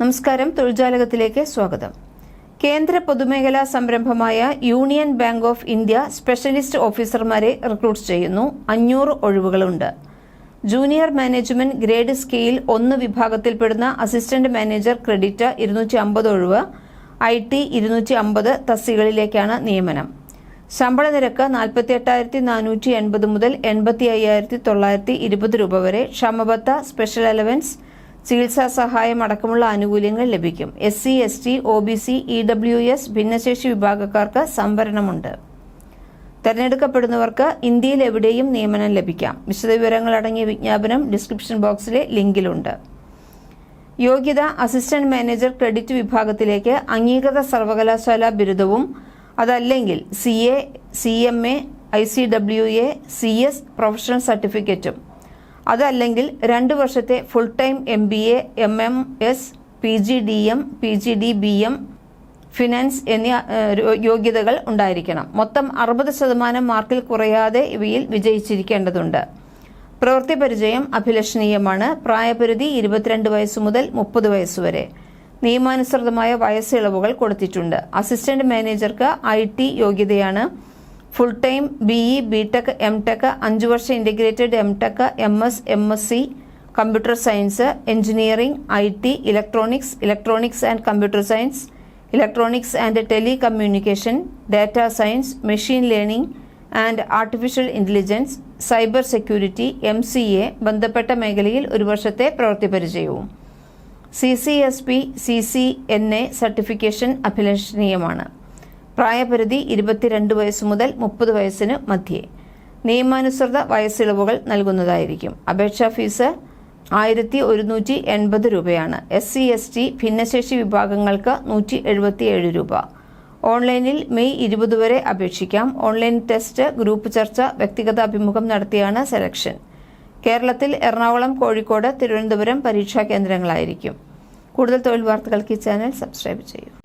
നമസ്കാരം. തൊഴിൽജാലകത്തിലേക്ക് സ്വാഗതം. കേന്ദ്ര പൊതുമേഖലാ സംരംഭമായ Union Bank of India specialist ഓഫീസർമാരെ റിക്രൂട്ട് ചെയ്യുന്നു. അഞ്ഞൂറ് ഒഴിവുകളുണ്ട്. ജൂനിയർ മാനേജ്മെന്റ് ഗ്രേഡ് സ്കെയിൽ ഒന്ന് വിഭാഗത്തിൽപ്പെടുന്ന അസിസ്റ്റന്റ് മാനേജർ ക്രെഡിറ്റ് ഇരുന്നൂറ്റി അമ്പത് ഒഴിവ് ഐ ടി ഇരുന്നൂറ്റി അമ്പത് തസ്തികളിലേക്കാണ് നിയമനം. ശമ്പള നിരക്ക് നാൽപ്പത്തി എട്ടായിരത്തി നാനൂറ്റി എൺപത് മുതൽ എൺപത്തി അയ്യായിരത്തി തൊള്ളായിരത്തി ഇരുപത് രൂപ വരെ. ക്ഷമബത്ത സ്പെഷ്യൽ അലവൻസ് ചികിത്സാ സഹായം അടക്കമുള്ള ആനുകൂല്യങ്ങൾ ലഭിക്കും. S C S T O B C E W S ഭിന്നശേഷി വിഭാഗക്കാർക്ക് സംവരണമുണ്ട്. തെരഞ്ഞെടുക്കപ്പെടുന്നവർക്ക് ഇന്ത്യയിൽ എവിടെയും നിയമനം ലഭിക്കാം. വിശദവിവരങ്ങൾ അടങ്ങിയ വിജ്ഞാപനം ഡിസ്ക്രിപ്ഷൻ ബോക്സിലെ ലിങ്കിലുണ്ട്. യോഗ്യത അസിസ്റ്റന്റ് മാനേജർ ക്രെഡിറ്റ് വിഭാഗത്തിലേക്ക് അംഗീകൃത സർവകലാശാല ബിരുദവും അതല്ലെങ്കിൽ C A C M A I C W A C S professional സർട്ടിഫിക്കറ്റും. അതല്ലെങ്കിൽ രണ്ട് വർഷത്തെ full time M B A M M S P G D M P G D B M finance എന്നീ യോഗ്യതകൾ ഉണ്ടായിരിക്കണം. മൊത്തം അറുപത് ശതമാനം മാർക്കിൽ കുറയാതെ ഇവയിൽ വിജയിച്ചിരിക്കേണ്ടതുണ്ട്. പ്രവൃത്തി പരിചയം അഭിലഷണീയമാണ്. പ്രായപരിധി ഇരുപത്തിരണ്ട് വയസ്സ് മുതൽ മുപ്പത് വയസ്സ് വരെ. നിയമാനുസൃതമായ വയസ്സിളവുകൾ കൊടുത്തിട്ടുണ്ട്. അസിസ്റ്റന്റ് മാനേജർക്ക് ഐ യോഗ്യതയാണ്. Full time B E B tech M tech അഞ്ചു വർഷം integrated M tech M S M S C computer science engineering I T electronics electronics and computer science electronics and telecommunication data science machine learning and artificial intelligence cyber security M C A ബന്ധപ്പെട്ട മേഖലയിൽ ഒരു വർഷത്തെ പ്രവൃത്തി പരിചയവും C C S P C C N A certification അഭിലഷണീയമാണ്. പ്രായപരിധി ഇരുപത്തിരണ്ട് വയസ്സ് മുതൽ മുപ്പത് വയസ്സിന് മധ്യേ. നിയമാനുസൃത വയസ്സിളവുകൾ നൽകുന്നതായിരിക്കും. അപേക്ഷാ ഫീസ് ആയിരത്തി ഒരുന്നൂറ്റി എൺപത് രൂപയാണ്. എസ് സി എസ് ടി ഭിന്നശേഷി വിഭാഗങ്ങൾക്ക് നൂറ്റി എഴുപത്തിയേഴ് രൂപ. ഓൺലൈനിൽ മെയ് ഇരുപത് വരെ അപേക്ഷിക്കാം. ഓൺലൈൻ ടെസ്റ്റ് ഗ്രൂപ്പ് ചർച്ച വ്യക്തിഗത അഭിമുഖം നടത്തിയാണ് സെലക്ഷൻ. കേരളത്തിൽ എറണാകുളം കോഴിക്കോട് തിരുവനന്തപുരം പരീക്ഷാ കേന്ദ്രങ്ങളായിരിക്കും. കൂടുതൽ തൊഴിൽ വാർത്തകൾക്ക് ഈ ചാനൽ സബ്സ്ക്രൈബ് ചെയ്യൂ.